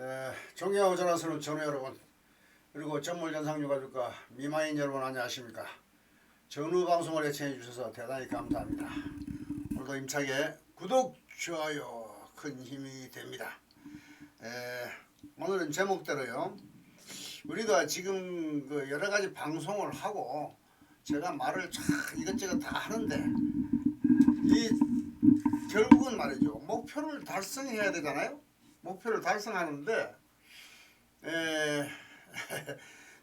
에, 존경하고 전하스는 전우 여러분 그리고 전물 전상 유가족과 미마인 여러분 안녕하십니까? 전우 방송을 애청해 주셔서 대단히 감사합니다. 오늘도 임차게 구독 좋아요 큰 힘이 됩니다. 에, 오늘은 제목대로요. 우리가 지금 그 여러 가지 방송을 하고 제가 말을 참 이것저것 다 하는데 이 결국은 말이죠. 목표를 달성해야 되잖아요 목표를 달성하는데 에,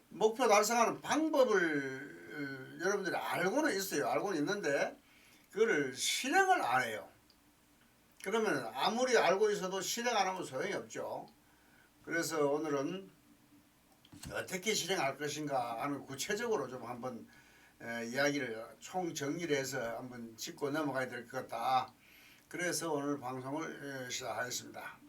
목표 달성하는 방법을 어, 여러분들이 알고는 있어요. 알고는 있는데 그거를 실행을 안 해요. 그러면 아무리 알고 있어도 실행 안 하면 소용이 없죠. 그래서 오늘은 어떻게 실행할 것인가 하는 구체적으로 좀 한번 에, 이야기를 총 정리를 해서 한번 짚고 넘어가야 될 것 같다. 그래서 오늘 방송을 에, 시작하겠습니다.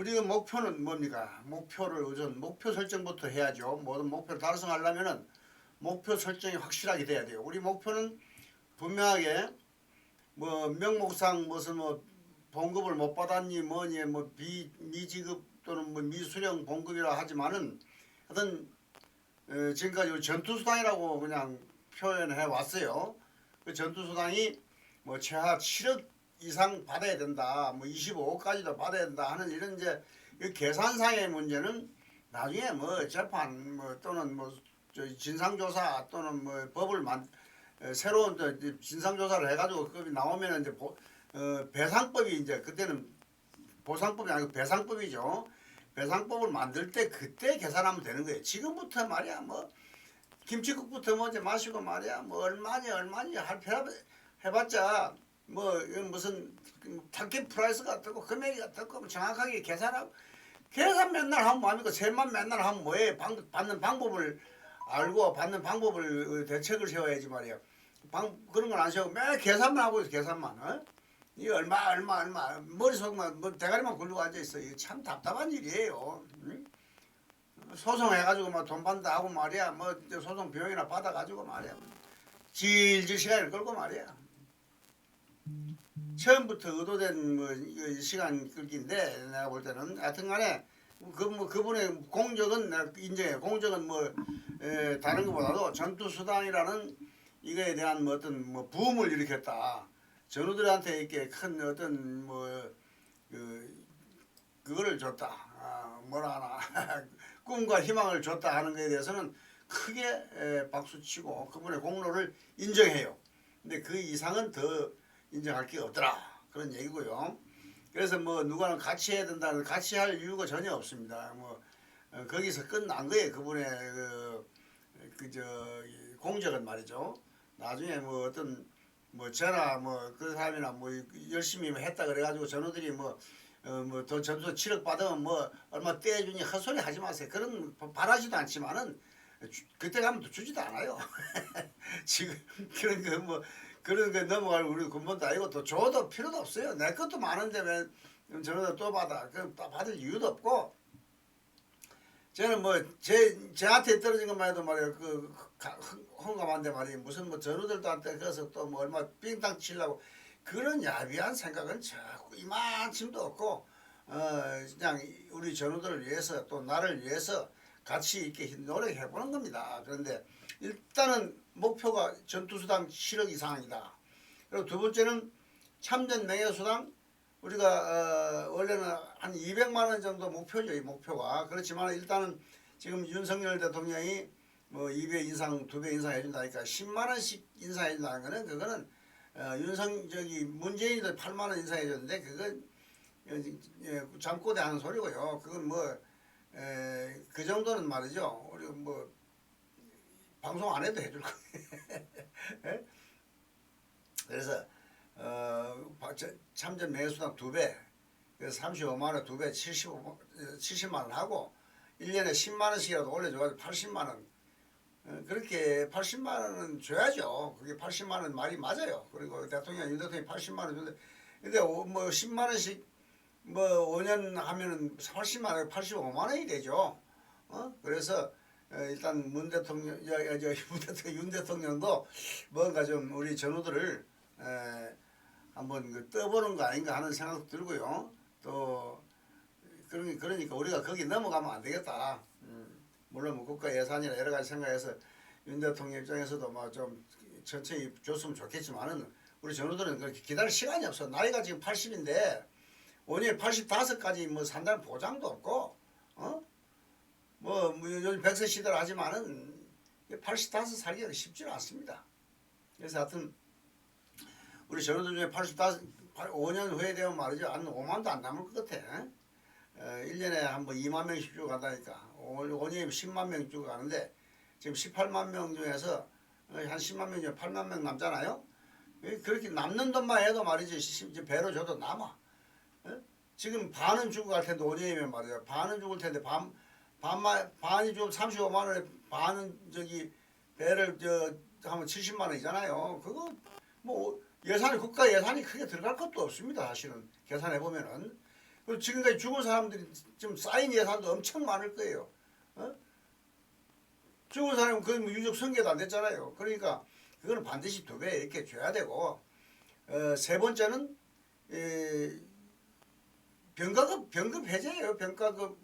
우리의 목표는 뭡니까? 목표를 우선 목표 설정부터 해야죠. 모든 목표를 달성하려면은 목표 설정이 확실하게 돼야 돼요. 우리 목표는 분명하게 뭐 명목상 무슨 뭐 봉급을 못 받았니 뭐니 뭐 비 미지급 또는 뭐 미수령 봉급이라 하지만은 하여튼 어, 지금까지 전투수당이라고 그냥 표현해 왔어요. 그 전투수당이 뭐 최하 7억 이상 받아야 된다. 뭐 25억까지도 받아야 된다 하는 이런 이제 이 계산상의 문제는 나중에 뭐 재판 뭐 또는 뭐저 진상조사 또는 뭐 법을 만 에, 새로운 저 이제 진상조사를 해가지고 그게 나오면 이제 보, 어, 배상법이 이제 그때는 보상법이 아니고 배상법이죠. 배상법을 만들 때 그때 계산하면 되는 거예요. 지금부터 말이야 뭐 김치국부터 먼저 마시고 말이야 뭐 얼마니 얼마니 할 필요 없- 해봤자 뭐 무슨 타켓 프라이스가 어떻고 금액이 뭐 정확하게 계산하고 계산 맨날 하면 뭐합니까? 세만 맨날 하면 뭐해? 방, 받는 방법을 알고 받는 방법을 어, 대책을 세워야지 말이야. 방, 그런 건안 세우고 매일 계산만 하고 있어 계산만 어? 이 얼마 얼마 얼마 머릿속만 뭐 대가리만 굴리고 앉아 있어. 이거 참 답답한 일이에요. 응? 소송해가지고 막 돈 받는다 하고 말이야. 뭐 소송 비용이나 받아가지고 말이야. 질질 시간을 끌고 말이야 처음부터 의도된 뭐 이거 시간 끌기인데 내가 볼 때는 하여튼간에 그 뭐 그분의 공적은 내가 인정해 공적은 뭐 에, 다른 것보다도 전투 수단이라는 이거에 대한 뭐 어떤 뭐 부음을 일으켰다. 전우들한테 이렇게 큰 어떤 뭐 그 그거를 줬다. 아, 뭐라 하나. 꿈과 희망을 줬다 하는 것에 대해서는 크게 에, 박수치고 그분의 공로를 인정해요. 근데 그 이상은 더 인정할 게 없더라 그런 얘기고요. 그래서 뭐 누가는 같이 해야 된다는 같이 할 이유가 전혀 없습니다. 뭐 어, 거기서 끝난 거예요. 그분의 그그저 공적은 말이죠. 나중에 뭐 어떤 뭐 저나 뭐그 사람이나 뭐 열심히 했다 그래가지고 전우들이 뭐 어, 뭐더 점수 7억 받으면 뭐 얼마 떼주니 헛소리 하지 마세요. 그런 바- 바라지도 않지만은 주- 그때 가면 또 주지도 않아요. 지금 그런 거뭐 그런 거 넘어갈 우리 군번도 아니고 또 줘도 필요도 없어요. 내 것도 많은데 왜 저러다 또 받아? 또 받을 이유도 없고 저는 뭐 제 제한테 떨어진 것만 해도 말이에요. 그 가- 흥- 흥감한데 말이에요. 무슨 뭐 전우들한테 그래서 또 뭐 얼마 빙땅 치려고 그런 야비한 생각은 자꾸 이만침도 없고 어 그냥 우리 전우들을 위해서 또 나를 위해서 같이 이렇게 노력해 보는 겁니다. 그런데 일단은 목표가 전투수당 7억 이상이다. 그리고 두 번째는 참전 명예수당 우리가 어, 원래는 한 200만 원 정도 목표죠. 이 목표가 그렇지만 일단은 지금 윤석열 대통령이 뭐 2배 인상, 2배 인상해 준다니까 10만 원씩 인상해 준다는 거는 그거는 어, 윤석 저기 문재인이도 8만 원 인상해 줬는데 그건 어, 예, 잠꼬대 하는 소리고요. 그건 뭐 그 정도는 말이죠. 우리 뭐 방송 안 해도 해줄 거예요. 예? 그래서 어, 참전 매수당 두 배, 그래서 35만 원 두 배, 75, 70만 원 하고 1년에 10만 원씩이라도 올려줘가지고 80만 원. 어, 그렇게 80만 원은 줘야죠. 그게 80만 원 말이 맞아요. 그리고 대통령, 윤 대통령이 80만 원 주는데, 근데 오- 뭐 10만 원씩 뭐 5년 하면은 80만 원, 85만 원이 되죠. 어? 그래서 어, 일단 문 대통령, 야, 야, 저, 문 대통령, 윤 대통령도 뭔가 좀 우리 전우들을 에, 한번 그 떠보는 거 아닌가 하는 생각도 들고요. 또게 그러니까 우리가 거기 넘어가면 안 되겠다. 음, 물론 뭐 국가 예산이나 여러 가지 생각해서 윤 대통령 입장에서도 뭐좀 천천히 줬으면 좋겠지만은 우리 전우들은 그렇게 기다릴 시간이 없어. 나이가 지금 80인데 원래 85까지 뭐 산다는 보장도 없고 어? 뭐, 뭐 요즘 100세 시대를 하지만은 85 살기가 쉽지는 않습니다. 그래서 하여튼 우리 전우들 중에 85 5년 후에 되면 말이죠. 한 5만도 안 남을 것 같아. 어, 1년에 한뭐 2만 명씩 죽어간다니까. 5년이면 10만 명 죽어가는데 지금 18만 명 중에서 어, 한 10만 명 중에 8만 명 남잖아요. 예, 그렇게 남는 돈만 해도 말이지 배로 줘도 남아. 어? 지금 반은 죽어갈 텐데 5년이면 말이야. 반은 죽을 텐데 반 반만 반이 좀 35만 원에 반은 저기 배를 저 하면 70만 원이잖아요. 그거 뭐 예산이 국가 예산이 크게 들어갈 것도 없습니다. 사실은 계산해 보면은 그리고 지금까지 죽은 사람들이 지금 쌓인 예산도 엄청 많을 거예요. 어? 죽은 사람은 뭐 유족 성계도 안 됐잖아요. 그러니까 그거는 반드시 두 배 이렇게 줘야 되고 어, 세 번째는 에, 병가급 병급 해제예요. 병가급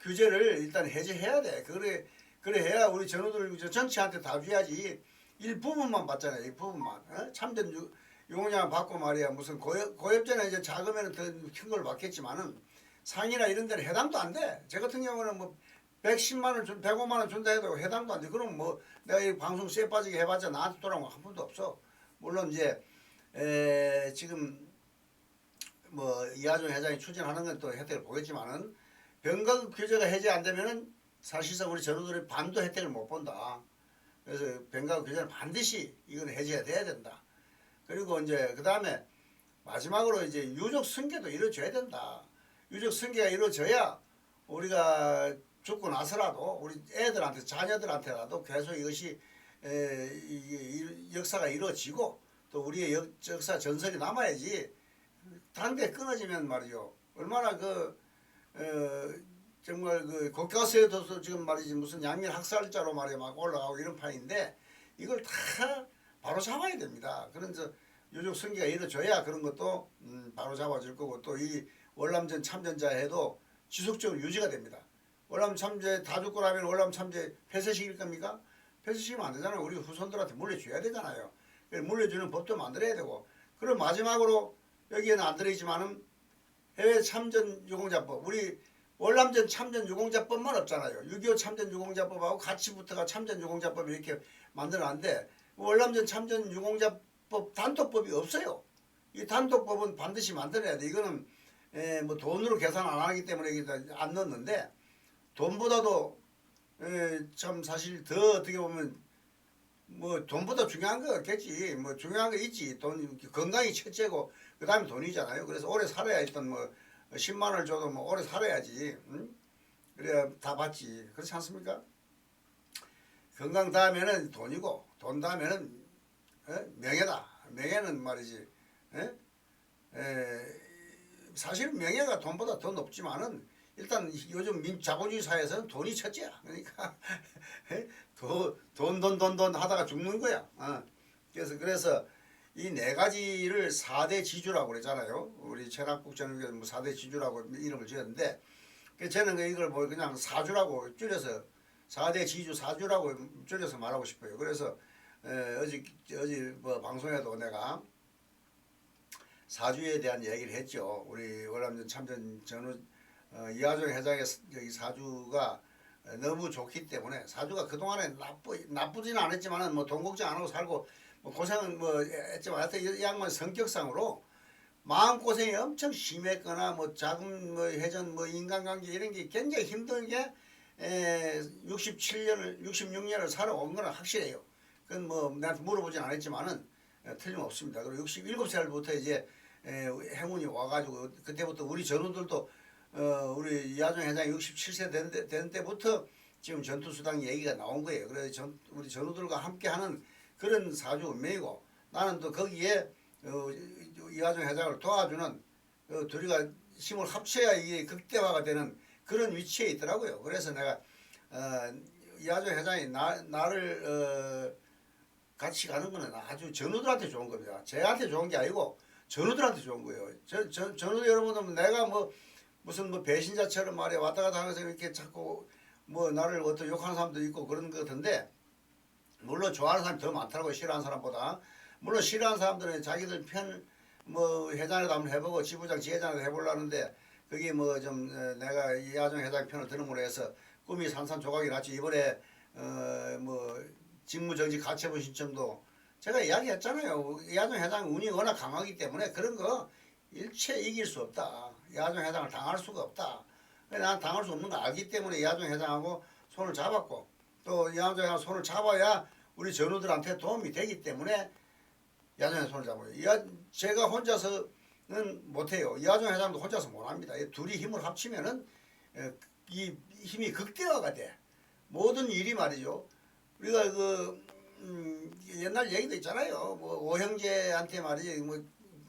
규제를 일단 해제해야 돼. 그래 그래 해야 우리 전우들 저 전체한테 다 줘야지 일부분만 받잖아요. 일부분만 어? 참전 유, 유공장 받고 말이야 무슨 고엽 고엽제는 이제 작으면 더큰걸 받겠지만은 상이나 이런 데는 해당도 안 돼. 제 같은 경우는 뭐 110만 원 준, 105만 원 준다 해도 해당도 안 돼. 그럼 뭐 내가 이 방송 쎄 빠지게 해봤자 나한테 돌아온 거한 번도 없어. 물론 이제 에, 지금 뭐 이하준 회장이 추진하는 건 또 혜택을 보겠지만은 병가급 규제가 해제 안 되면은 사실상 우리 전우들이 반도 혜택을 못 본다. 그래서 병가급 규제는 반드시 이건 해제가 돼야 된다. 그리고 이제 그 다음에 마지막으로 이제 유족 승계도 이루어져야 된다. 유족 승계가 이루어져야 우리가 죽고 나서라도 우리 애들한테 자녀들한테라도 계속 이것이 에, 이게 이- 역사가 이루어지고 또 우리의 역, 역사 전설이 남아야지 단대 끊어지면 말이죠 얼마나 그 어, 정말 그 교과서에도 지금 말이지 무슨 양면 학살자로 말이야 막 올라가고 이런 판인데 이걸 다 바로 잡아야 됩니다. 그런 저 유족 승계가 이루어져야 그런 것도 음, 바로 잡아질 거고 또 이 월남전 참전자 해도 지속적으로 유지가 됩니다. 월남 참제 다 죽고 나면 월남 참제 폐쇄시킬 겁니까? 폐쇄시키면 안 되잖아요. 우리 후손들한테 물려줘야 되잖아요. 물려주는 법도 만들어야 되고 그리고 마지막으로 여기에는 안 들어있지만은 해외 참전 유공자법 우리 월남전 참전 유공자법만 없잖아요. 6.25 참전 유공자법하고 같이 붙어가 참전 유공자법 이렇게 만들어놨는데 월남전 참전 유공자법 단독법이 없어요. 이 단독법은 반드시 만들어야 돼. 이거는 에, 뭐 돈으로 계산 안 하기 때문에 안 넣었는데 돈보다도 에, 참 사실 더 어떻게 보면 뭐 돈보다 중요한 거 없겠지. 뭐 중요한 거 있지. 돈 건강이 첫째고 그다음에 돈이잖아요. 그래서 오래 살아야 일단 뭐 10만 원을 줘도 뭐 오래 살아야지. 응? 그래야 다 받지. 그렇지 않습니까? 건강 다음에는 돈이고 돈 다음에는 에? 명예다. 명예는 말이지. 에? 에, 사실 명예가 돈보다 더 높지만은 일단 요즘 민 자본주의 사회에서는 돈이 첫째야. 그러니까 돈돈 돈 돈 하다가 죽는 거야. 어. 그래서 그래서 이 네 가지를 사대 지주라고 그러잖아요. 우리 천학국 전국에 뭐 4대 지주라고 이름을 지었는데 그 저는 그 이걸 뭐 그냥 사주라고 줄여서 사대 지주 사주라고 줄여서 말하고 싶어요. 그래서 에, 어제 어제 뭐 방송에도 내가 사주에 대한 얘기를 했죠. 우리 월남전 참전 전후 어, 이하정 회장의 사- 여기 사주가 너무 좋기 때문에 사주가 그 동안에 나쁘 나쁘지는 않았지만은 뭐돈 걱정 안 하고 살고 뭐 고생은 뭐 했지만 하여튼 이 양반 성격상으로 마음 고생이 엄청 심했거나 뭐 자금 뭐 회전 뭐 인간관계 이런 게 굉장히 힘들게 에, 67년을 66년을 살아온 건 확실해요. 그건 뭐 나한테 물어보진 않았지만은 에, 틀림없습니다. 그리고 67살부터 이제 에, 행운이 와가지고 그때부터 우리 전우들도 어, 우리 이하정 회장이 67세 된, 때- 된 때부터 지금 전투수당 얘기가 나온 거예요. 그래서 전, 우리 전우들과 함께하는 그런 사주 운명이고 나는 또 거기에 어, 이하정 회장을 도와주는 어, 둘이가 힘을 합쳐야 이게 극대화가 되는 그런 위치에 있더라고요. 그래서 내가 어, 이하정 회장이 나, 나를 어, 같이 가는 거는 아주 전우들한테 좋은 겁니다. 제한테 좋은 게 아니고 전우들한테 좋은 거예요. 저, 저, 전우들 여러분들 내가 뭐 무슨 뭐 배신자처럼 말이야 왔다 갔다 하면서 이렇게 자꾸 뭐 나를 어떤 욕하는 사람도 있고 그런 것 같은데 물론 좋아하는 사람이 더 많더라고 싫어하는 사람보다. 물론 싫어하는 사람들은 자기들 편 뭐 회장이라도 한번 해보고 지부장 지회장이라도 해보려는데 그게 뭐 좀 내가 이하정 회장 편을 들음으로 해서 꿈이 산산조각이 났죠 이번에 어 뭐 직무정지 가처분 신청도 제가 이야기했잖아요. 이하정 회장 운이 워낙 강하기 때문에 그런 거 일체 이길 수 없다 이하정 회장을 당할 수가 없다 난 당할 수 없는 거 알기 때문에 이하정 회장하고 손을 잡았고 또 회장 손을 잡아야 우리 전우들한테 도움이 되기 때문에 야전에 손을 잡아요. 제가 혼자서는 못해요. 이하정 회장도 혼자서 못합니다. 이 둘이 힘을 합치면은 에, 이 힘이 극대화가 돼. 모든 일이 말이죠. 우리가 그 음, 옛날 얘기도 있잖아요. 뭐 오형제한테 말이지 뭐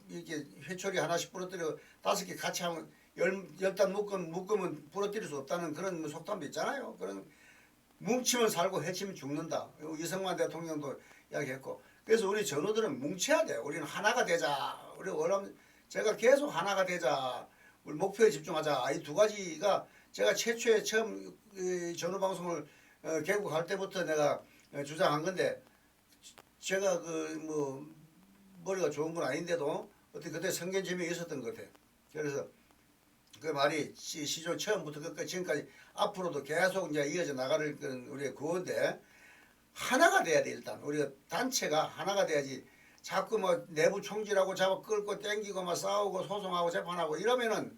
이렇게 회초리 하나씩 부러뜨려 다섯 개 같이 하면 열 열단 묶음 묶으면 부러뜨릴 수 없다는 그런 뭐 속담도 있잖아요. 그런 뭉치면 살고 해치면 죽는다. 이승만 대통령도 이야기했고 그래서 우리 전우들은 뭉쳐야 돼. 우리는 하나가 되자. 우리 원하면 제가 계속 하나가 되자. 우리 목표에 집중하자. 이 두 가지가 제가 최초에 처음 이 전우 방송을 어, 개국할 때부터 내가 어, 주장한 건데 제가 그 뭐 머리가 좋은 건 아닌데도 어떻게 그때 성견지명이 있었던 것 같아요. 그래서 그 말이 시, 시조 처음부터 끝까지 지금까지 앞으로도 계속 이제 이어져 나가는 우리의 구호인데 하나가 돼야 돼 일단. 우리가 단체가 하나가 돼야지 자꾸 뭐 내부 총질하고 잡아 끌고 땡기고 막 싸우고 소송하고 재판하고 이러면은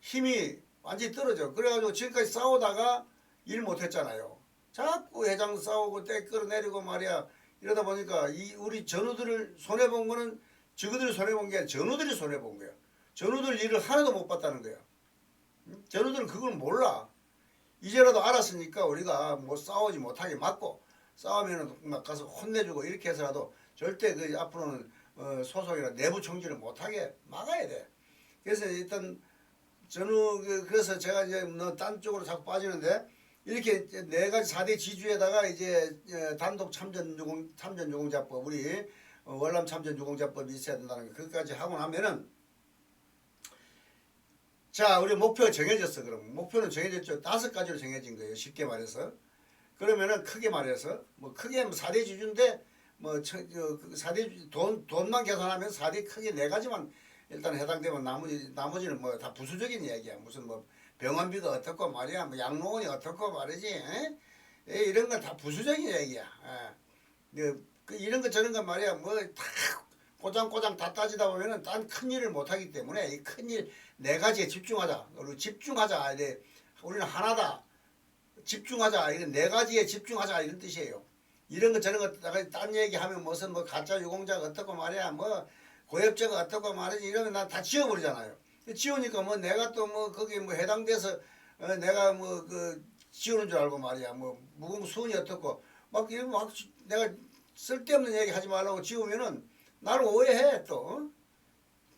힘이 완전히 떨어져. 그래가지고 지금까지 싸우다가 일 못했잖아요. 자꾸 회장 싸우고 떼 끌어내리고 말이야. 이러다 보니까 이 우리 전우들을 손해 본 거는 저그들이 손해 본 게 전우들이 손해 본 거야 전우들 일을 하나도 못 봤다는 거야 응? 전우들은 그걸 몰라 이제라도 알았으니까 우리가 뭐 싸우지 못하게 막고 싸우면은 막 가서 혼내주고 이렇게 해서라도 절대 그 앞으로는 어, 소송이나 내부 총질을 못하게 막아야 돼. 그래서 일단 전후 그, 그래서 제가 이제 뭐딴 쪽으로 자꾸 빠지는데 이렇게 네 가지 4대 지주에다가 이제 어, 단독 참전 유공 참전 유공자법 우리 어, 월남 참전 유공자법이 있어야 된다는 거 그것까지 하고 나면은 자 우리 목표가 정해졌어 그럼. 목표는 정해졌죠. 다섯 가지로 정해진 거예요 쉽게 말해서. 그러면은 크게 말해서 뭐 크게 뭐 4대 지주인데 뭐 저, 저, 그 4대 지주 돈 돈만 계산하면 4대 크게 네 가지만 일단 해당되면 나머지 나머지는 뭐 다 부수적인 이야기야. 무슨 뭐 병원비가 어떻고 말이야. 뭐 양로원이 어떻고 말이지 에? 에, 이런 건 다 부수적인 얘기야. 에. 그, 그 이런 거 저런 거 말이야. 뭐 다 꼬장꼬장 다 따지다 보면은 딴 큰 일을 못 하기 때문에 이 큰 일 네 가지에 집중하자. 그리고 집중하자. 이래 우리는 하나다. 집중하자. 이런 네 가지에 집중하자. 이런 뜻이에요. 이런 거 저런 거 내가 딴 얘기하면 무슨 뭐 가짜 유공자가 어떻고 말이야. 뭐 고엽자가 어떻고 말이지. 이러면 난 다 지워버리잖아요. 지우니까 뭐 내가 또 뭐 거기 뭐 해당돼서 어, 내가 뭐 그 지우는 줄 알고 말이야. 뭐 무궁수원이 어떻고. 막 이런 막 내가 쓸데없는 얘기 하지 말라고 지우면은 나를 오해해 또 어?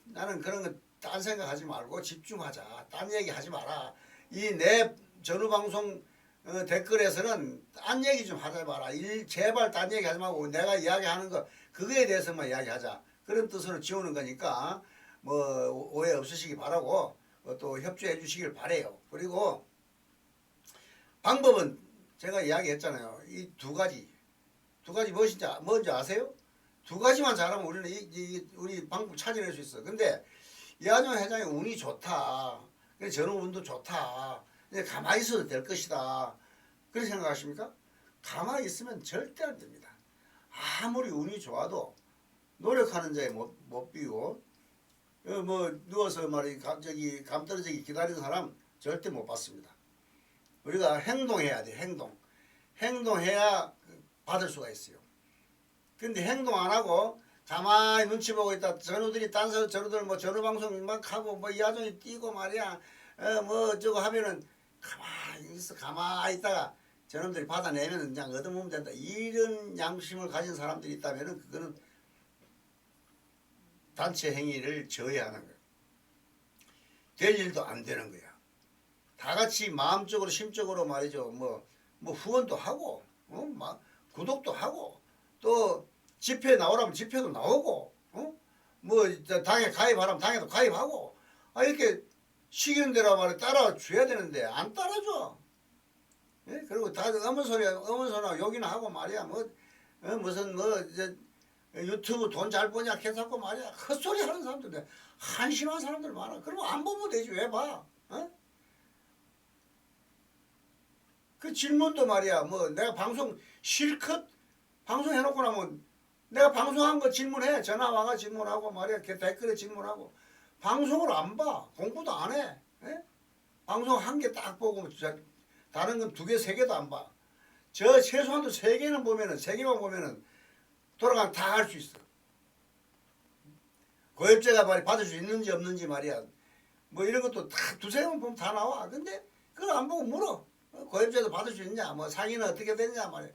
나는 그런 거 딴 생각하지 말고 집중하자 딴 얘기 하지 마라 이 내 전후 방송 어, 댓글에서는 딴 얘기 좀 하지 마라. 일, 제발 딴 얘기 하지 말고 내가 이야기하는 거 그거에 대해서만 이야기하자. 그런 뜻으로 지우는 거니까 뭐 오해 없으시기 바라고 어, 또 협조해 주시길 바래요. 그리고 방법은 제가 이야기했잖아요. 이 두 가지 두 가지 무엇인지 아- 뭔지 아세요? 두 가지만 잘하면 우리는 이, 이- 우리 방법 찾아낼 수 있어. 근데 이하정 회장의 운이 좋다. 저는 운도 좋다. 가만히 있어도 될 것이다. 그렇게 생각하십니까? 가만히 있으면 절대 안 됩니다. 아무리 운이 좋아도 노력하는 자에 못, 못 비고 어, 뭐 누워서 말이 갑자기 감 떨어지기 기다리는 사람 절대 못 봤습니다. 우리가 행동해야 돼 행동. 행동해야 받을 수가 있어요. 근데 행동 안 하고 가만히 눈치 보고 있다. 전우들이 딴서 전우들 뭐 전우 방송 막 하고 뭐 이하정이 뛰고 말이야. 어, 뭐 저거 하면은 가만히 있어 가만히 있다가 저놈들이 받아내면 그냥 얻어먹으면 된다. 이런 양심을 가진 사람들이 있다면은 그거는 단체 행위를 저해하는 거야. 될 일도 안 되는 거야. 다 같이 마음적으로 심적으로 말이죠. 뭐, 뭐 후원도 하고, 어? 막 구독도 하고, 또 집회 나오라면 집회도 나오고, 어? 뭐저 당에 가입하라면 당에도 가입하고, 아 이렇게 시키는 대로 말에 따라줘야 되는데 안 따라줘. 예? 그리고 다들 어머 소리 어머 소리나 욕이나 하고 말이야 뭐 어, 무슨 뭐 이제 유튜브 돈 잘 버냐 해서고 말이야 헛소리 하는 사람들 한심한 사람들 많아. 그러면 안 보면 되지 왜 봐? 어? 그 질문도 말이야 뭐 내가 방송 실컷 방송 해놓고 나면 내가 방송한 거 질문해 전화 와가 질문하고 말이야 그 댓글에 질문하고 방송을 안 봐 공부도 안 해. 예? 방송 한 개 딱 보고 저- 다른 건 두 개 세 개도 안 봐. 저 최소한도 세 개는 보면은 세 개만 보면은 돌아가면 다 할 수 있어. 고엽제가 말이 받을 수 있는지 없는지 말이야. 뭐 이런 것도 다 두세 번 보면 다 나와. 근데 그걸 안 보고 물어. 어, 고엽제도 받을 수 있냐? 뭐 상의는 어떻게 됐냐 말이야.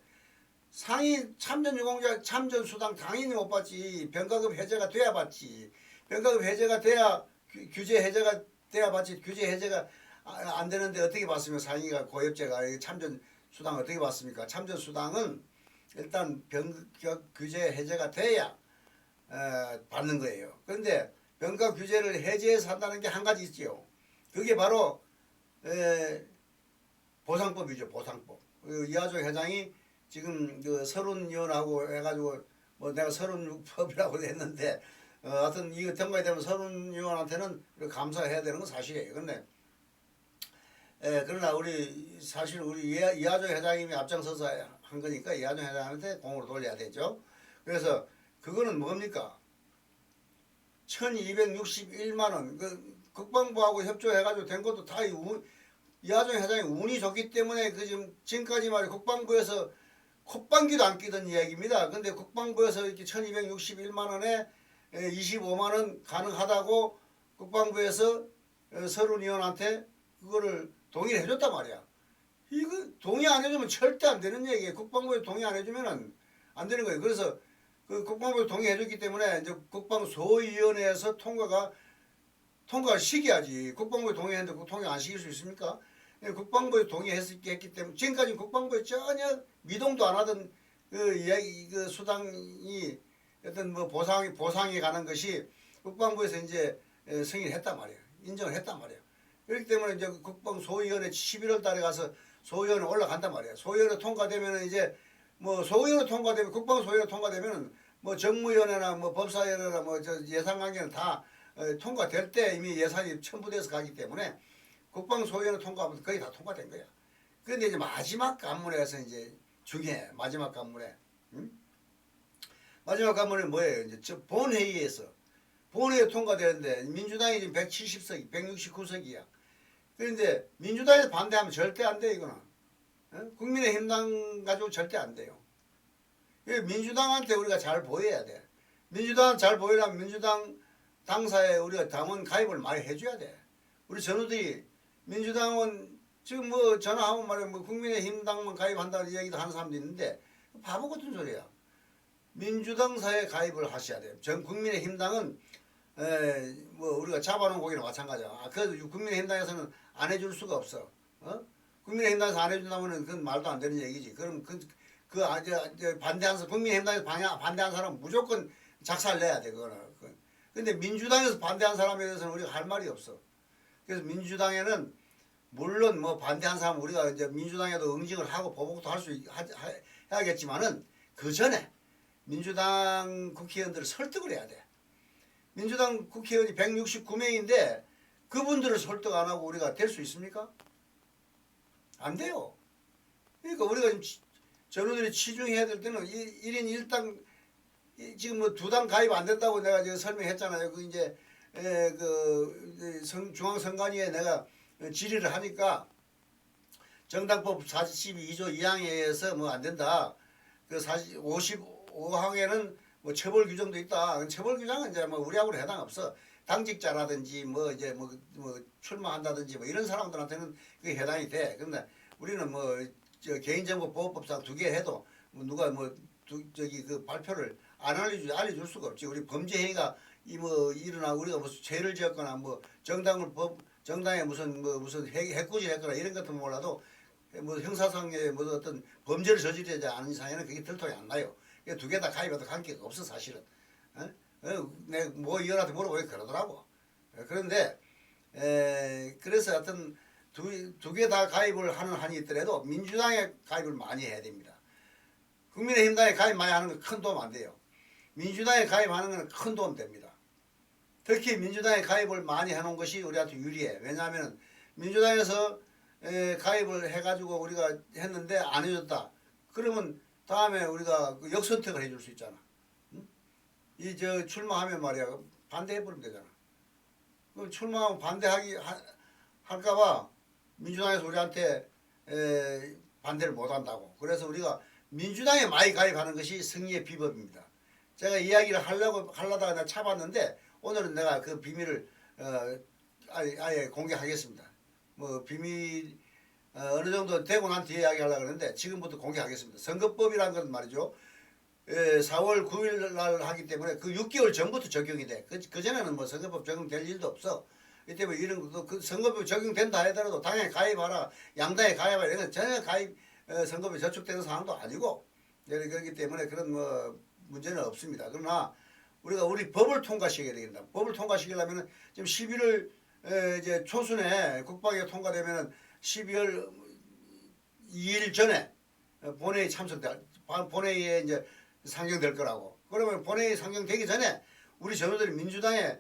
상위 참전 유공자 참전 수당 당연히 못 받지. 병가급 해제가 돼야 받지. 병가급 해제가 돼야 규- 규제 해제가 돼야 받지. 규제 해제가 아, 안 되는데 어떻게 받습니까? 상위가 고엽제가 이 참전 수당 어떻게 받습니까? 참전 수당은 일단 병가 규제 해제가 돼야 어, 받는 거예요. 그런데 병가 규제를 해제해서 한다는 게 한 가지 있지요. 그게 바로 에, 보상법이죠. 보상법. 그 이하조 회장이 지금 그 서른위원하고 해가지고 뭐 내가 서른법이라고 했는데 어, 하여튼 이거 통과이 되면 서른위원한테는 감사해야 되는 건 사실이에요. 그런데 에, 그러나 우리 사실 우리 이하- 이하조 회장님이 앞장서서 한 거니까 이하조 회장한테 공을 돌려야 되죠. 그래서 그거는 뭡니까? 1261만 원. 그 국방부하고 협조해가지고 된 것도 다이 운- 이하정 회장이 운이 좋기 때문에 그 지금 지금까지 말이 국방부에서 콧방귀도 안 끼던 이야기입니다. 근데 국방부에서 이렇게 1261만 원에 25만 원 가능하다고 국방부에서 어, 서른 의원한테 그거를 동의를 해줬단 말이야. 이거 동의 안 해주면 절대 안 되는 얘기예요. 국방부에 동의 안 해주면은 안 되는 거예요. 그래서 그 국방부에 동의해줬기 때문에 이제 국방소위원회에서 통과가 통과를 시켜야지. 국방부에 동의했는데 그 통과 안 시킬 수 있습니까? 예, 국방부에 동의했기 했기 때문에 지금까지 국방부에 전혀 미동도 안 하던 그 이야기 그 수당이 어떤 뭐 보상이 보상에 관한 것이 국방부에서 이제 에, 승인을 했단 말이에요. 인정을 했단 말이에요. 그렇기 때문에 이제 국방 소위원회 11월 달에 가서 소위원회 올라간단 말이에요. 소위원회 통과되면 이제 뭐 소위원회 통과되면 국방 소위원회 통과되면은 뭐 정무위원회나 뭐 법사위원회나 뭐 저 예산 관계는 다 어, 통과될 때 이미 예산이 첨부돼서 가기 때문에 국방 소위원회 통과하면 거의 다 통과된 거야. 그런데 이제 마지막 관문에서 이제 중에 마지막 관문에 음? 마지막 관문은 뭐예요? 이제 저 본회의에서 본회의 통과되는데 민주당이 지금 170석, 169석이야. 그런데 민주당에서 반대하면 절대 안 돼 이거는. 어? 국민의힘당 가지고 절대 안 돼요. 이 민주당한테 우리가 잘 보여야 돼. 민주당 잘 보이려면 민주당 당사에 우리가 당원 가입을 많이 해줘야 돼. 우리 전우들이 민주당은 지금 뭐 전화하면 말이야 뭐 국민의힘 당만 가입한다는 이야기도 하는 사람도 있는데 바보 같은 소리야. 민주당 사에 가입을 하셔야 돼요. 전 국민의힘 당은 에, 뭐 우리가 잡아놓은 고기나 마찬가지야. 아, 그 국민의힘 당에서는 안 해줄 수가 없어. 어? 국민의힘 당에서 안 해준다면은 그건 말도 안 되는 얘기지. 그럼 그, 그, 아, 저, 저 반대한, 사- 국민의힘 당에서 방향, 반대한 사람은 무조건 작살 내야 돼, 그거는. 그- 근데 민주당에서 반대한 사람에 대해서는 우리가 할 말이 없어. 그래서 민주당에는 물론 뭐 반대한 사람 우리가 이제 민주당에도 응징을 하고 보복도 할 수 해야겠지만은 그 전에 민주당 국회의원들을 설득을 해야 돼. 민주당 국회의원이 169명인데 그분들을 설득 안 하고 우리가 될 수 있습니까? 안 돼요. 그러니까 우리가 전우들이 치중해야 될 때는 1, 인 1당 지금 뭐 두 당 가입 안 된다고 내가 지금 설명했잖아요. 그 이제 에, 그 중앙선관위에 내가 질의를 하니까 정당법 42조 2항에 의해서 뭐 안 된다. 그 55항에는 뭐 처벌 규정도 있다. 처벌 규정은 이제 뭐 우리하고는 해당 없어. 당직자라든지 뭐 이제 뭐, 뭐 출마한다든지 뭐 이런 사람들한테는 그게 해당이 돼. 그런데 우리는 뭐 저 개인정보 보호법상 두 개 해도 뭐 누가 뭐 두, 저기 그 발표를 안 알려주 알려줄 수가 없지. 우리 범죄 행위가 이 뭐 일어나 우리가 무슨 죄를 지었거나 뭐 정당을 법 정당에 무슨 뭐 무슨 해, 해코지 했거나 이런 것도 몰라도 뭐 형사상의 뭐 어떤 범죄를 저지르지 않은 이상에는 그게 들통이 안 나요. 두개 다 가입해도 관계가 없어 사실은. 어? 어, 내뭐 이현한테 물어보니 그러더라고. 어, 그런데 에, 그래서 하여튼 두 개 다 가입을 하는 한이 있더라도 민주당에 가입을 많이 해야 됩니다. 국민의힘당에 가입 많이 하는 건 큰 도움 안 돼요. 민주당에 가입하는 건 큰 도움 됩니다. 특히 민주당에 가입을 많이 해놓은 것이 우리한테 유리해. 왜냐하면 민주당에서 에, 가입을 해가지고 우리가 했는데 안 해줬다. 그러면 다음에 우리가 그 역선택을 해줄 수 있잖아. 이저 출마하면 말이야 반대해버리면 되잖아. 그 출마하면 반대하기 하, 할까봐 민주당에서 우리한테 에, 반대를 못한다고. 그래서 우리가 민주당에 많이 가입하는 것이 승리의 비법입니다. 제가 이야기를 하려고 하려다가 내가 참았는데 오늘은 내가 그 비밀을 어, 아예, 아예 공개하겠습니다. 뭐 비밀 어, 어느 정도 되고 난 뒤에 이야기하려고 하는데 지금부터 공개하겠습니다. 선거법이라는 건 말이죠. 에, 4월 9일 날 하기 때문에 그 6개월 전부터 적용이 돼. 그, 그전에는 뭐 선거법 적용될 일도 없어. 이 때문에 이런 것도 그 선거법 적용된다 하더라도 당연히 가입하라, 양당에 가입하라 이런 건 전혀 가입 어, 선거법에 저촉되는 상황도 아니고 예, 그렇기 때문에 그런 뭐 문제는 없습니다. 그러나 우리가 우리 법을 통과시켜야 되겠다. 법을 통과시키려면 지금 11월 에, 이제 초순에 국방위가 통과되면은 12월 2일 전에 어, 본회의 참석될 본회의에 이제 상정될 거라고. 그러면 본회의 상정되기 전에 우리 전우들이 민주당에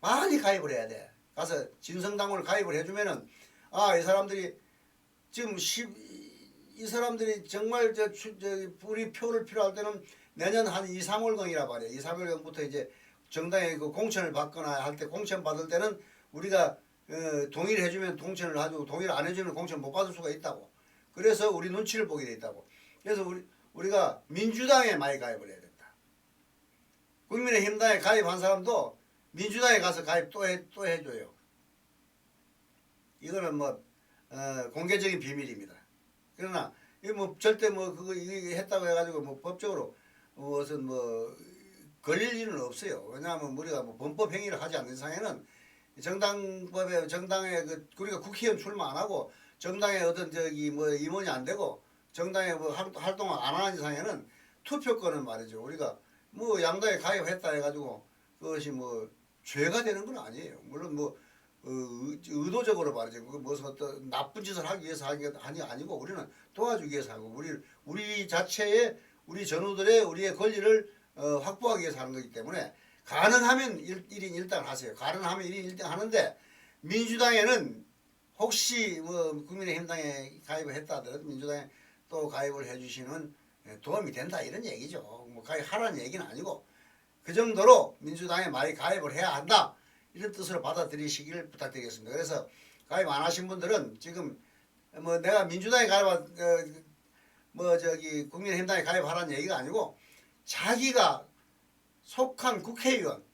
많이 가입을 해야 돼. 가서 진성당원을 가입을 해주면은 아 이 사람들이 지금 10, 이 사람들이 정말 저, 추- 저 우리 표를 필요할 때는 내년 한 2, 3월경이라 말이야. 2, 3월경부터 이제 정당에 그 공천을 받거나 할 때 공천 받을 때는 우리가 어, 동의를 해주면 공천을 하고 동의를 안 해주면 공천 못 받을 수가 있다고. 그래서 우리 눈치를 보게 돼 있다고. 그래서 우리 우리가 민주당에 많이 가입을 해야 된다. 국민의힘당에 가입한 사람도 민주당에 가서 가입 또 해 또 해줘요. 이거는 뭐 어, 공개적인 비밀입니다. 그러나 이거 뭐 절대 뭐 그거 했다고 해가지고 뭐 법적으로 무슨 뭐 걸릴 일은 없어요. 왜냐하면 우리가 뭐 범법 행위를 하지 않는 이상에는 정당법에 정당에 그 우리가 국회의원 출마 안 하고 정당에 어떤 저기 뭐 임원이 안 되고 정당에 뭐 활- 활동을 안 하는 이상에는 투표권은 말이죠. 우리가 뭐 양당에 가입했다 해가지고 그것이 뭐 죄가 되는 건 아니에요. 물론 뭐 어, 의- 의도적으로 말이죠. 그 무슨 어떤 나쁜 짓을 하기 위해서 하는 게 아니 아니고 우리는 도와주기 위해서 하고 우리 우리 자체의 우리 전우들의 우리의 권리를 어, 확보하기 위해서 하는 거기 때문에 가능하면 일, 1인 1당 하세요. 가능하면 1인 1당 하는데 민주당에는 혹시 뭐 국민의힘당에 가입을 했다 하더라도 민주당에 또 가입을 해주시는 예, 도움이 된다 이런 얘기죠. 뭐 가입하라는 얘기는 아니고 그 정도로 민주당에 많이 가입을 해야 한다 이런 뜻으로 받아들이시길 부탁드리겠습니다. 그래서 가입 안 하신 분들은 지금 뭐 내가 민주당에 가입 어, 뭐 저기 국민의힘당에 가입하라는 얘기가 아니고 자기가 속한 국회의원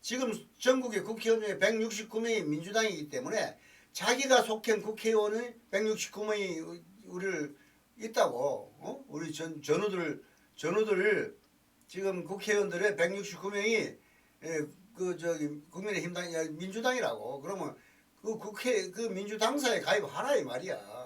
지금 전국의 국회의원 중에 169명이 민주당이기 때문에 자기가 속한 국회의원이 169명이 우리를 있다고 어? 우리 전 전우들 전우들 지금 국회의원들의 169명이 예, 그 저기 국민의힘당 이 민주당이라고 그러면 그 국회 그 민주당사에 가입하라 이 말이야.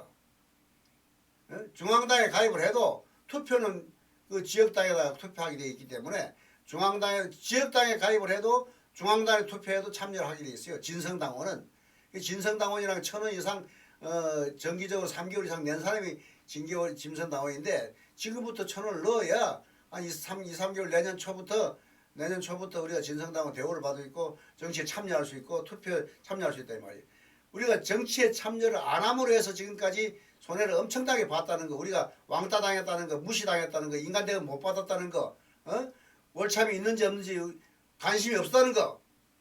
예? 중앙당에 가입을 해도 투표는 그 지역당에다 투표하게 돼 있기 때문에 중앙당에 지역당에 가입을 해도 중앙당에 투표해도 참여를 하게 돼 있어요. 진성당원은 이 진성당원이랑 천 원 이상 어, 정기적으로 3개월 이상 낸 사람이 진개월 진성당원인데 지금부터 천 원을 넣어야 한 2, 3, 2, 3개월 내년 초부터 내년 초부터 우리가 진성당원 대우를 받을 수 있고 정치에 참여할 수 있고 투표에 참여할 수 있다 이 말이에요. 우리가 정치에 참여를 안 함으로 해서 지금까지 손해를 엄청나게 봤다는 거, 우리가 왕따 당했다는 거, 무시당했다는 거, 인간 대접 못 받았다는 거, 어? 월참이 있는지 없는지 관심이 없다는 거.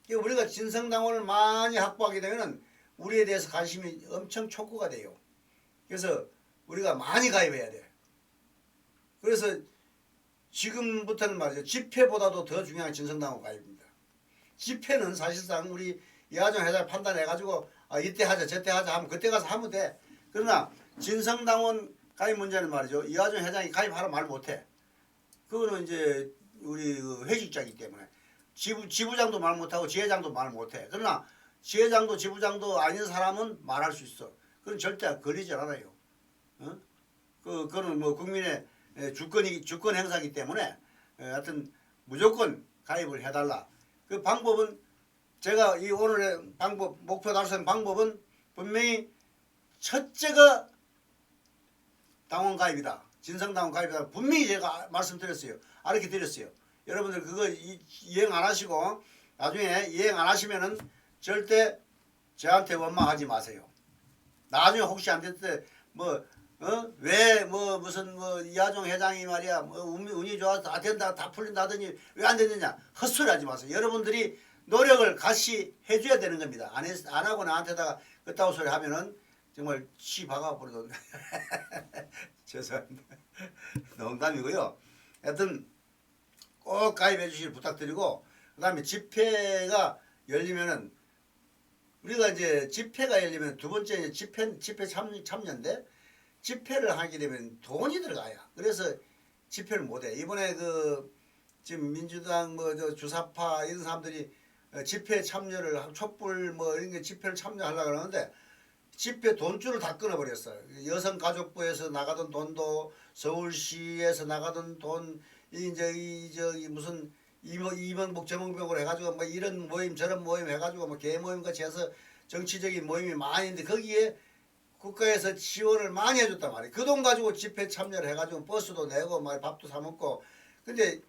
우리가 진성당원을 많이 확보하게 되면은 우리에 대해서 관심이 엄청 촉구가 돼요. 그래서 우리가 많이 가입해야 돼. 그래서 지금부터는 말이죠. 집회보다도 더 중요한 진성당원 가입입니다. 집회는 사실상 우리 이하정 회장 판단해가지고 아, 이때 하자 저때 하자 하면 그때 가서 하면 돼. 그러나 진성당원 가입 문제는 말이죠. 이하정 회장이 가입하라 말 못해. 그거는 이제 우리 그 회식자이기 때문에 지부, 지부장도 말 못하고 지회장도 말 못해. 그러나 지회장도 지부장도 아닌 사람은 말할 수 있어. 그건 절대 걸리지 않아요. 어? 그 그거는 뭐 국민의 에, 주권이 주권 행사기 때문에 에, 하여튼 무조건 가입을 해달라. 그 방법은 제가 이 오늘의 방법 목표 달성 방법은 분명히 첫째가 당원 가입이다. 진성 당원 가입이다. 분명히 제가 말씀드렸어요. 알게 드렸어요. 여러분들 그거 이- 이행 안 하시고 나중에 이행 안 하시면은 절대 저한테 원망하지 마세요. 나중에 혹시 안 됐을 때 뭐 어? 왜 뭐 무슨 뭐 이하종 회장이 말이야 뭐 운이, 운이 좋아서 다 된다 다 풀린다더니 왜 안 됐느냐 헛소리 하지 마세요. 여러분들이 노력을 같이 해줘야 되는 겁니다. 안, 했, 안 하고 나한테다가 그따구 소리 하면은 정말 치 박아 버리던 죄송합니다. 농담이고요. 하여튼 꼭 가입해 주시길 부탁드리고 그 다음에 집회가 열리면은 우리가 이제 집회가 열리면 두 번째 집회 집회 참 참여인데 집회를 하게 되면 돈이 들어가요. 그래서 집회를 못해. 이번에 그 지금 민주당 뭐 저 주사파 이런 사람들이 어, 집회 참여를 하- 촛불 뭐 이런 게 집회를 참여하려고 그러는데 집회 돈줄을 다 끊어버렸어요. 여성가족부에서 나가던 돈도 서울시에서 나가던 돈 이제 이 저기 무슨 이명 이명복 정응병으로 해가지고 뭐 이런 모임 저런 모임 해가지고 뭐 개 모임 같이 해서 정치적인 모임이 많이 있는데 거기에 국가에서 지원을 많이 해줬단 말이에요. 그 돈 가지고 집회 참여를 해가지고 버스도 내고 말 밥도 사 먹고 근데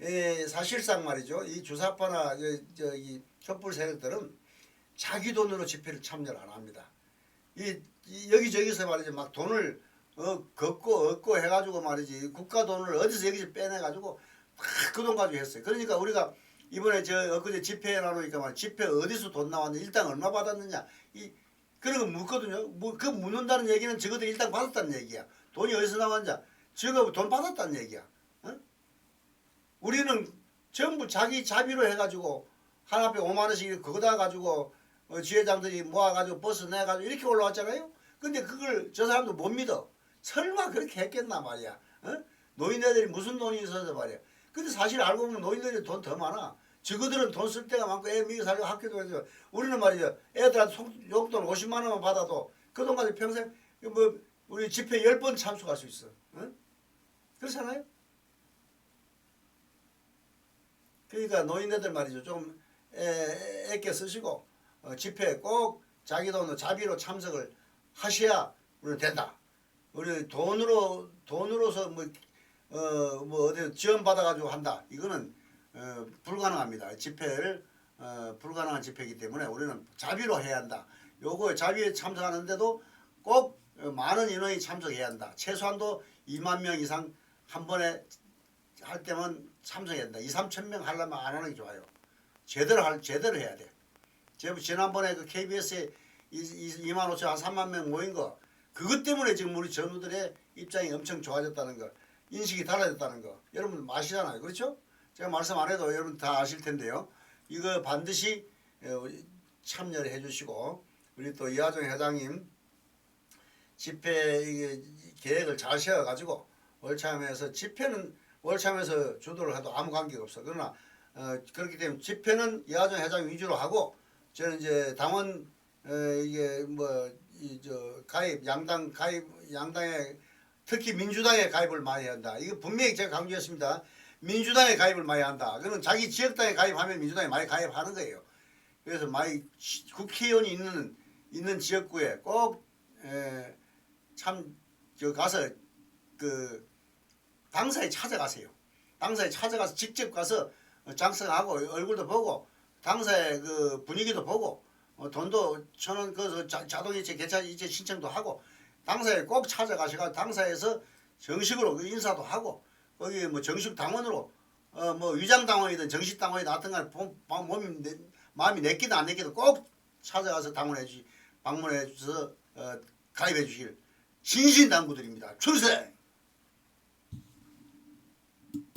에, 사실상 말이죠. 이 주사파나 저, 저, 이 촛불 세력들은 자기 돈으로 집회를 참여를 안 합니다. 이, 이 여기저기서 말이죠. 막 돈을 어, 걷고 얻고 해가지고 말이지 국가 돈을 어디서 여기서 빼내가지고 그돈 가지고 했어요. 그러니까 우리가 이번에 저 엊그제 집회 나누니까 말 집회 어디서 돈 나왔냐 일당 얼마 받았느냐 이 그런 거 묻거든요. 뭐 그 묻는다는 얘기는 적어도 일당 받았다는 얘기야. 돈이 어디서 나왔냐? 적어도 돈 받았다는 얘기야. 어? 우리는 전부 자기 자비로 해가지고 하나 앞에 5만 원씩 그거다 가지고 어, 지회장들이 모아가지고 버스 내가지고 이렇게 올라왔잖아요. 근데 그걸 저 사람도 못 믿어. 설마 그렇게 했겠나 말이야. 어? 노인네들이 무슨 돈이 있어서 말이야. 근데 사실 알고 보면 노인들이 돈 더 많아. 저거들은 돈 쓸 데가 많고 애 미국 살고 학교도 가서 우리는 말이죠. 애들한테 송- 용돈 50만 원만 받아도 그돈 가지고 평생 뭐 우리 집회 10번 참석할 수 있어. 응? 그렇잖아요? 그러니까 노인네들 말이죠. 좀 애, 애껴 쓰시고 어, 집회에 꼭 자기 돈으로 자비로 참석을 하셔야 우리는 된다. 우리 돈으로 돈으로서 뭐 어, 뭐 어디 지원 받아가지고 한다. 이거는 어, 불가능합니다. 집회를 어, 불가능한 집회이기 때문에 우리는 자비로 해야 한다. 요거 자비에 참석하는데도 꼭 어, 많은 인원이 참석해야 한다. 최소한도 2만 명 이상 한 번에 할 때면 참석해야 한다. 2, 3천 명 하려면 안 하는 게 좋아요. 제대로 할 제대로 해야 돼. 제가 지난번에 그 KBS에 2만 5천 한 3만 명 모인 거 그것 때문에 지금 우리 전우들의 입장이 엄청 좋아졌다는 거 인식이 달라졌다는 거 여러분 아시잖아요. 그렇죠? 제가 말씀 안 해도 여러분 다 아실 텐데요. 이거 반드시 어, 참여를 해주시고 우리 또 이하정 회장님 집회 계획을 잘 세워가지고 월참에서 집회는 월참에서 주도를 해도 아무 관계가 없어. 그러나 어, 그렇기 때문에 집회는 이하정 회장 위주로 하고 저는 이제 당원 어, 이게 뭐 이 저 가입 양당 가입 양당에 특히 민주당에 가입을 많이 한다. 이거 분명히 제가 강조했습니다. 민주당에 가입을 많이 한다. 그러면 자기 지역당에 가입하면 민주당에 많이 가입하는 거예요. 그래서 많이 시- 국회의원이 있는 있는 지역구에 꼭 참 저 가서 그 당사에 찾아가세요. 당사에 찾아가서 직접 가서 장성하고 얼굴도 보고 당사의 그 분위기도 보고 어, 돈도 천원 그 자- 자동이체 개차 이체 신청도 하고 당사에 꼭 찾아가셔가 당사에서 정식으로 그 인사도 하고 거기 뭐 정식 당원으로 어 뭐 위장 당원이든 정식 당원이든 하여튼간 몸이 내, 마음이 내끼든 안 내끼든 꼭 찾아가서 당원해 주 방문해 주셔서 어, 가입해 주실 신신당부드립니다. 출세!